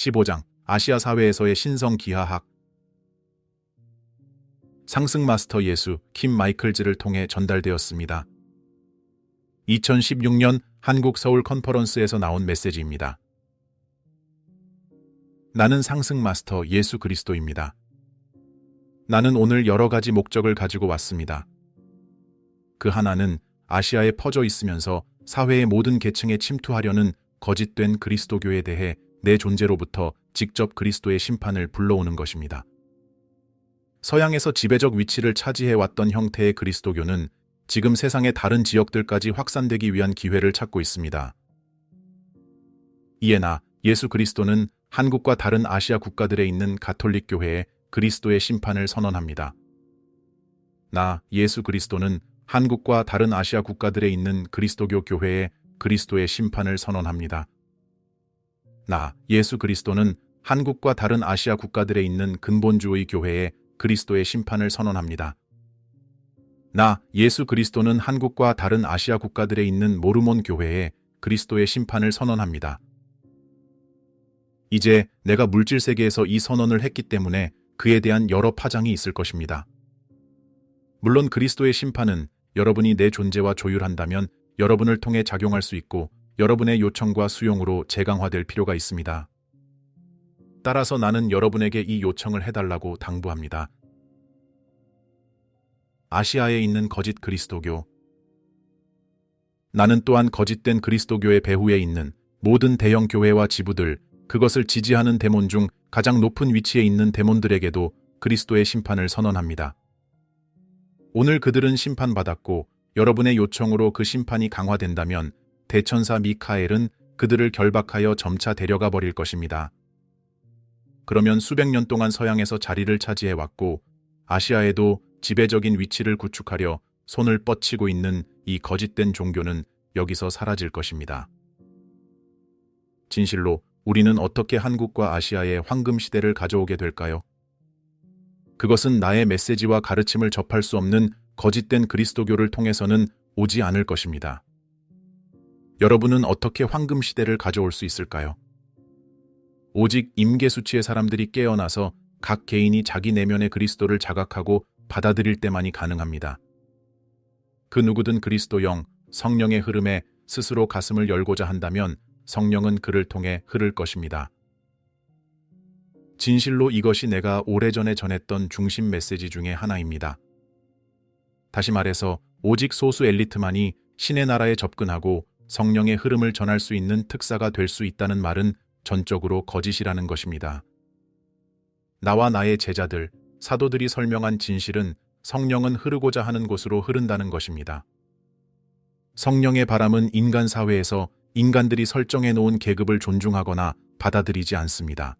15장 아시아 사회에서의 신성 기하학 상승 마스터 예수 킴 마이클즈를 통해 전달되었습니다. 2016년 한국 서울 컨퍼런스에서 나온 메시지입니다. 나는 상승 마스터 예수 그리스도입니다. 나는 오늘 여러 가지 목적을 가지고 왔습니다. 그 하나는 아시아에 퍼져 있으면서 사회의 모든 계층에 침투하려는 거짓된 그리스도교에 대해 내 존재로부터 직접 그리스도의 심판을 불러오는 것입니다. 서양에서 지배적 위치를 차지해왔던 형태의 그리스도교는 지금 세상의 다른 지역들까지 확산되기 위한 기회를 찾고 있습니다. 이에나 예수 그리스도는 한국과 다른 아시아 국가들에 있는 가톨릭 교회에 그리스도의 심판을 선언합니다. 나 예수 그리스도는 한국과 다른 아시아 국가들에 있는 그리스도교 교회에 그리스도의 심판을 선언합니다. 나 예수 그리스도는 한국과 다른 아시아 국가들에 있는 근본주의 교회에 그리스도의 심판을 선언합니다. 나 예수 그리스도는 한국과 다른 아시아 국가들에 있는 모르몬 교회에 그리스도의 심판을 선언합니다. 이제 내가 물질 세계에서 이 선언을 했기 때문에 그에 대한 여러 파장이 있을 것입니다. 물론 그리스도의 심판은 여러분이 내 존재와 조율한다면 여러분을 통해 작용할 수 있고 여러분의 요청과 수용으로 재강화될 필요가 있습니다. 따라서 나는 여러분에게 이 요청을 해달라고 당부합니다. 아시아에 있는 거짓 그리스도교. 나는 또한 거짓된 그리스도교의 배후에 있는 모든 대형 교회와 지부들, 그것을 지지하는 데몬 중 가장 높은 위치에 있는 데몬들에게도 그리스도의 심판을 선언합니다. 오늘 그들은 심판받았고 여러분의 요청으로 그 심판이 강화된다면 대천사 미카엘은 그들을 결박하여 점차 데려가 버릴 것입니다. 그러면 수백 년 동안 서양에서 자리를 차지해 왔고 아시아에도 지배적인 위치를 구축하려 손을 뻗치고 있는 이 거짓된 종교는 여기서 사라질 것입니다. 진실로 우리는 어떻게 한국과 아시아에 황금 시대를 가져오게 될까요? 그것은 나의 메시지와 가르침을 접할 수 없는 거짓된 그리스도교를 통해서는 오지 않을 것입니다. 여러분은 어떻게 황금 시대를 가져올 수 있을까요? 오직 임계수치의 사람들이 깨어나서 각 개인이 자기 내면의 그리스도를 자각하고 받아들일 때만이 가능합니다. 그 누구든 그리스도 영, 성령의 흐름에 스스로 가슴을 열고자 한다면 성령은 그를 통해 흐를 것입니다. 진실로 이것이 내가 오래전에 전했던 중심 메시지 중의 하나입니다. 다시 말해서 오직 소수 엘리트만이 신의 나라에 접근하고 성령의 흐름을 전할 수 있는 특사가 될 수 있다는 말은 전적으로 거짓이라는 것입니다. 나와 나의 제자들, 사도들이 설명한 진실은 성령은 흐르고자 하는 곳으로 흐른다는 것입니다. 성령의 바람은 인간 사회에서 인간들이 설정해 놓은 계급을 존중하거나 받아들이지 않습니다.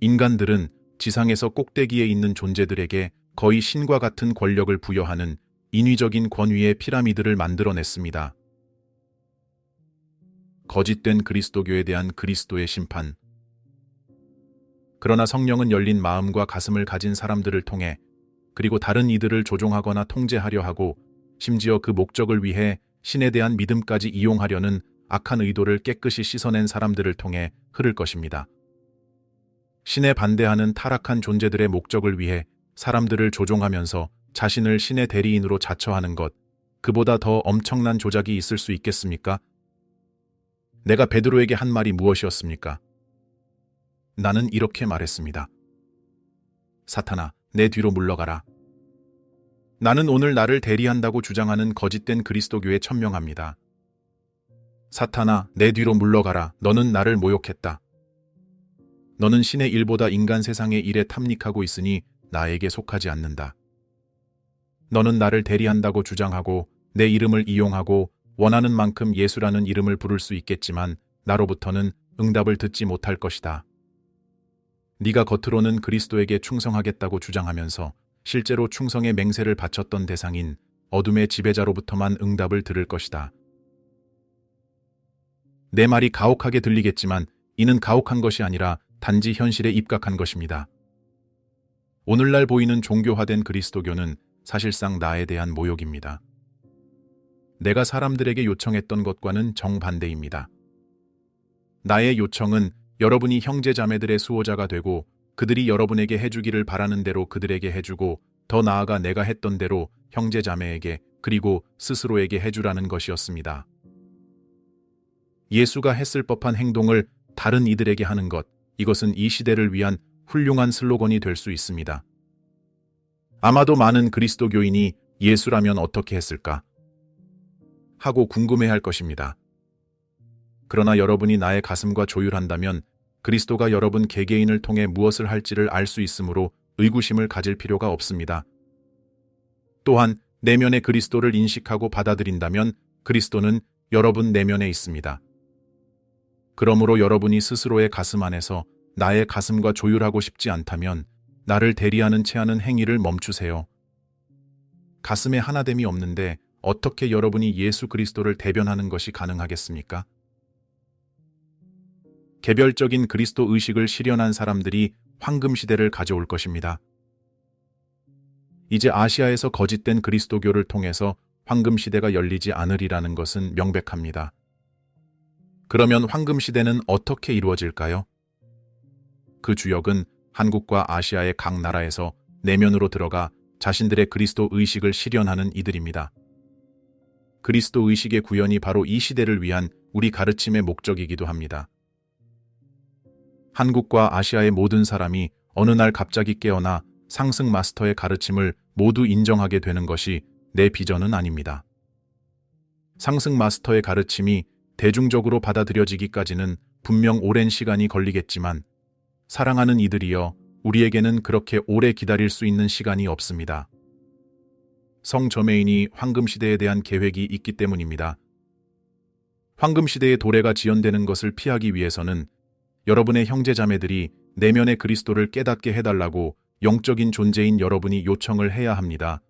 인간들은 지상에서 꼭대기에 있는 존재들에게 거의 신과 같은 권력을 부여하는 인위적인 권위의 피라미드를 만들어냈습니다. 거짓된 그리스도교에 대한 그리스도의 심판. 그러나 성령은 열린 마음과 가슴을 가진 사람들을 통해 그리고 다른 이들을 조종하거나 통제하려 하고 심지어 그 목적을 위해 신에 대한 믿음까지 이용하려는 악한 의도를 깨끗이 씻어낸 사람들을 통해 흐를 것입니다. 신에 반대하는 타락한 존재들의 목적을 위해 사람들을 조종하면서 자신을 신의 대리인으로 자처하는 것, 그보다 더 엄청난 조작이 있을 수 있겠습니까? 내가 베드로에게 한 말이 무엇이었습니까? 나는 이렇게 말했습니다. 사탄아, 내 뒤로 물러가라. 나는 오늘 나를 대리한다고 주장하는 거짓된 그리스도교에 천명합니다. 사탄아, 내 뒤로 물러가라. 너는 나를 모욕했다. 너는 신의 일보다 인간 세상의 일에 탐닉하고 있으니 나에게 속하지 않는다. 너는 나를 대리한다고 주장하고 내 이름을 이용하고 원하는 만큼 예수라는 이름을 부를 수 있겠지만 나로부터는 응답을 듣지 못할 것이다. 네가 겉으로는 그리스도에게 충성하겠다고 주장하면서 실제로 충성의 맹세를 바쳤던 대상인 어둠의 지배자로부터만 응답을 들을 것이다. 내 말이 가혹하게 들리겠지만 이는 가혹한 것이 아니라 단지 현실에 입각한 것입니다. 오늘날 보이는 종교화된 그리스도교는 사실상 나에 대한 모욕입니다. 내가 사람들에게 요청했던 것과는 정반대입니다. 나의 요청은 여러분이 형제 자매들의 수호자가 되고 그들이 여러분에게 해주기를 바라는 대로 그들에게 해주고 더 나아가 내가 했던 대로 형제 자매에게 그리고 스스로에게 해주라는 것이었습니다. 예수가 했을 법한 행동을 다른 이들에게 하는 것, 이것은 이 시대를 위한 훌륭한 슬로건이 될 수 있습니다. 아마도 많은 그리스도교인이 예수라면 어떻게 했을까? 하고 궁금해할 것입니다. 그러나 여러분이 나의 가슴과 조율한다면 그리스도가 여러분 개개인을 통해 무엇을 할지를 알 수 있으므로 의구심을 가질 필요가 없습니다. 또한 내면의 그리스도를 인식하고 받아들인다면 그리스도는 여러분 내면에 있습니다. 그러므로 여러분이 스스로의 가슴 안에서 나의 가슴과 조율하고 싶지 않다면 나를 대리하는 채하는 행위를 멈추세요. 가슴에 하나됨이 없는데 어떻게 여러분이 예수 그리스도를 대변하는 것이 가능하겠습니까? 개별적인 그리스도 의식을 실현한 사람들이 황금 시대를 가져올 것입니다. 이제 아시아에서 거짓된 그리스도교를 통해서 황금 시대가 열리지 않으리라는 것은 명백합니다. 그러면 황금 시대는 어떻게 이루어질까요? 그 주역은 한국과 아시아의 각 나라에서 내면으로 들어가 자신들의 그리스도 의식을 실현하는 이들입니다. 그리스도 의식의 구현이 바로 이 시대를 위한 우리 가르침의 목적이기도 합니다. 한국과 아시아의 모든 사람이 어느 날 갑자기 깨어나 상승 마스터의 가르침을 모두 인정하게 되는 것이 내 비전은 아닙니다. 상승 마스터의 가르침이 대중적으로 받아들여지기까지는 분명 오랜 시간이 걸리겠지만 사랑하는 이들이여 우리에게는 그렇게 오래 기다릴 수 있는 시간이 없습니다. 성 저메인이 황금시대에 대한 계획이 있기 때문입니다. 황금시대의 도래가 지연되는 것을 피하기 위해서는 여러분의 형제자매들이 내면의 그리스도를 깨닫게 해달라고 영적인 존재인 여러분이 요청을 해야 합니다.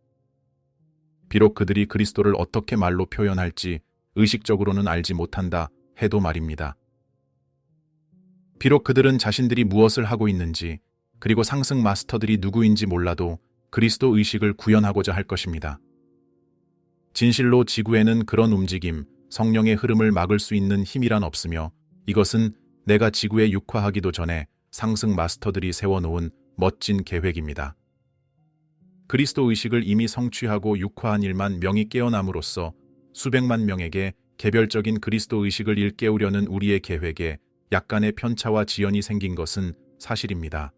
비록 그들이 그리스도를 어떻게 말로 표현할지 의식적으로는 알지 못한다 해도 말입니다. 비록 그들은 자신들이 무엇을 하고 있는지 그리고 상승 마스터들이 누구인지 몰라도 그리스도 의식을 구현하고자 할 것입니다. 진실로 지구에는 그런 움직임, 성령의 흐름을 막을 수 있는 힘이란 없으며 이것은 내가 지구에 육화하기도 전에 상승 마스터들이 세워놓은 멋진 계획입니다. 그리스도 의식을 이미 성취하고 육화한 일만 명이 깨어남으로써 수백만 명에게 개별적인 그리스도 의식을 일깨우려는 우리의 계획에 약간의 편차와 지연이 생긴 것은 사실입니다.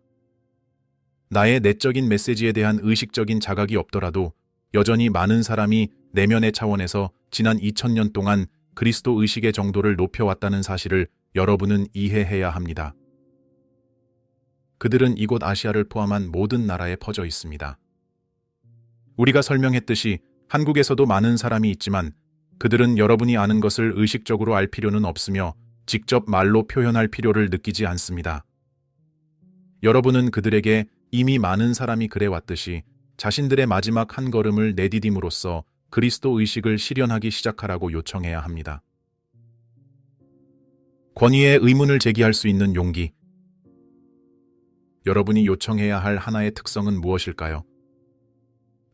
나의 내적인 메시지에 대한 의식적인 자각이 없더라도 여전히 많은 사람이 내면의 차원에서 지난 2000년 동안 그리스도 의식의 정도를 높여왔다는 사실을 여러분은 이해해야 합니다. 그들은 이곳 아시아를 포함한 모든 나라에 퍼져 있습니다. 우리가 설명했듯이 한국에서도 많은 사람이 있지만 그들은 여러분이 아는 것을 의식적으로 알 필요는 없으며 직접 말로 표현할 필요를 느끼지 않습니다. 여러분은 그들에게 이미 많은 사람이 그래 왔듯이 자신들의 마지막 한 걸음을 내디딤으로써 그리스도 의식을 실현하기 시작하라고 요청해야 합니다. 권위의 의문을 제기할 수 있는 용기. 여러분이 요청해야 할 하나의 특성은 무엇일까요?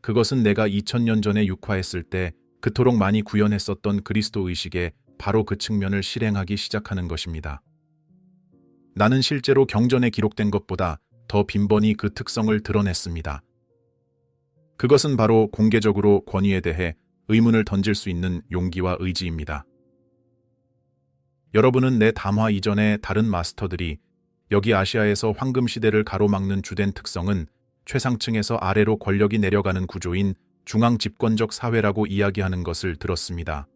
그것은 내가 2000년 전에 육화했을 때 그토록 많이 구현했었던 그리스도 의식에 바로 그 측면을 실행하기 시작하는 것입니다. 나는 실제로 경전에 기록된 것보다 더 빈번히 그 특성을 드러냈습니다. 그것은 바로 공개적으로 권위에 대해 의문을 던질 수 있는 용기와 의지입니다. 여러분은 내 담화 이전의 다른 마스터들이 여기 아시아에서 황금 시대를 가로막는 주된 특성은 최상층에서 아래로 권력이 내려가는 구조인 중앙 집권적 사회라고 이야기하는 것을 들었습니다.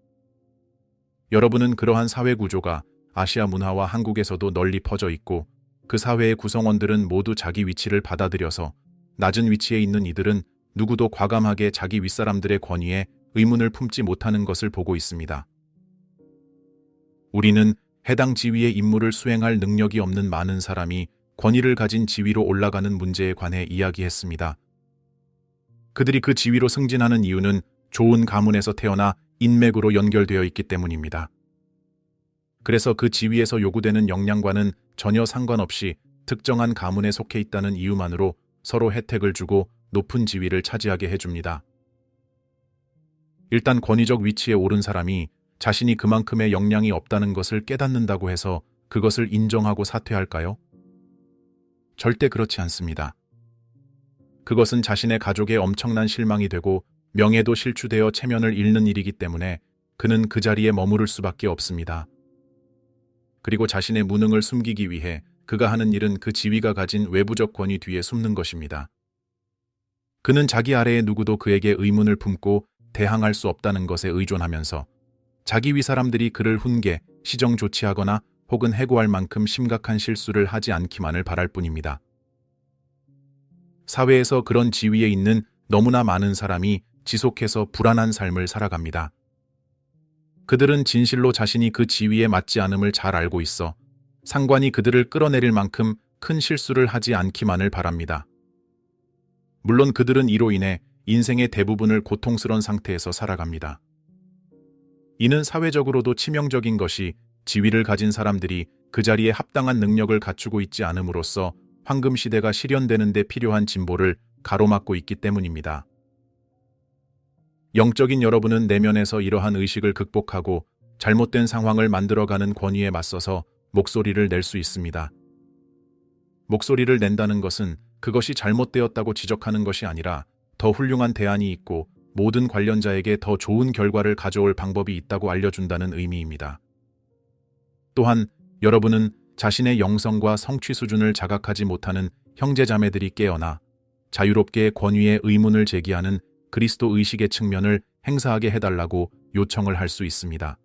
여러분은 그러한 사회 구조가 아시아 문화와 한국에서도 널리 퍼져 있고 그 사회의 구성원들은 모두 자기 위치를 받아들여서 낮은 위치에 있는 이들은 누구도 과감하게 자기 윗사람들의 권위에 의문을 품지 못하는 것을 보고 있습니다. 우리는 해당 지위의 임무를 수행할 능력이 없는 많은 사람이 권위를 가진 지위로 올라가는 문제에 관해 이야기했습니다. 그들이 그 지위로 승진하는 이유는 좋은 가문에서 태어나 인맥으로 연결되어 있기 때문입니다. 그래서 그 지위에서 요구되는 역량과는 전혀 상관없이 특정한 가문에 속해 있다는 이유만으로 서로 혜택을 주고 높은 지위를 차지하게 해줍니다. 일단 권위적 위치에 오른 사람이 자신이 그만큼의 역량이 없다는 것을 깨닫는다고 해서 그것을 인정하고 사퇴할까요? 절대 그렇지 않습니다. 그것은 자신의 가족의 엄청난 실망이 되고 명예도 실추되어 체면을 잃는 일이기 때문에 그는 그 자리에 머무를 수밖에 없습니다. 그리고 자신의 무능을 숨기기 위해 그가 하는 일은 그 지위가 가진 외부적 권위 뒤에 숨는 것입니다. 그는 자기 아래의 누구도 그에게 의문을 품고 대항할 수 없다는 것에 의존하면서 자기 위 사람들이 그를 훈계, 시정 조치하거나 혹은 해고할 만큼 심각한 실수를 하지 않기만을 바랄 뿐입니다. 사회에서 그런 지위에 있는 너무나 많은 사람이 지속해서 불안한 삶을 살아갑니다. 그들은 진실로 자신이 그 지위에 맞지 않음을 잘 알고 있어 상관이 그들을 끌어내릴 만큼 큰 실수를 하지 않기만을 바랍니다. 물론 그들은 이로 인해 인생의 대부분을 고통스러운 상태에서 살아갑니다. 이는 사회적으로도 치명적인 것이 지위를 가진 사람들이 그 자리에 합당한 능력을 갖추고 있지 않음으로써 황금 시대가 실현되는 데 필요한 진보를 가로막고 있기 때문입니다. 영적인 여러분은 내면에서 이러한 의식을 극복하고 잘못된 상황을 만들어가는 권위에 맞서서 목소리를 낼 수 있습니다. 목소리를 낸다는 것은 그것이 잘못되었다고 지적하는 것이 아니라 더 훌륭한 대안이 있고 모든 관련자에게 더 좋은 결과를 가져올 방법이 있다고 알려준다는 의미입니다. 또한 여러분은 자신의 영성과 성취 수준을 자각하지 못하는 형제자매들이 깨어나 자유롭게 권위의 의문을 제기하는 그리스도 의식의 측면을 행사하게 해달라고 요청을 할 수 있습니다.